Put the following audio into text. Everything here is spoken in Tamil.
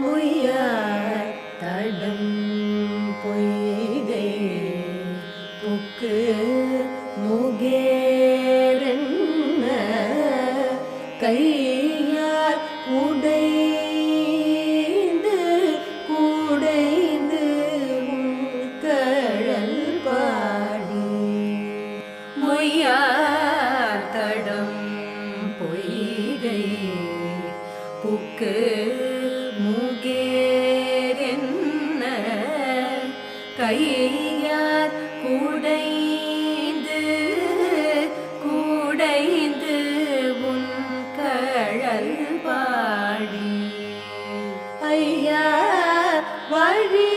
முய்யார் தடம் பொய்கை புக்கு முகேரென்ன கையார் உடைந்து குடைந்து உன் கழல் பாடி. மொய்யார் தடம் பொய்கை புக்கு கையார் கூடைந்து கூடைந்து உன் கழல் பாடி. ஐயா வழி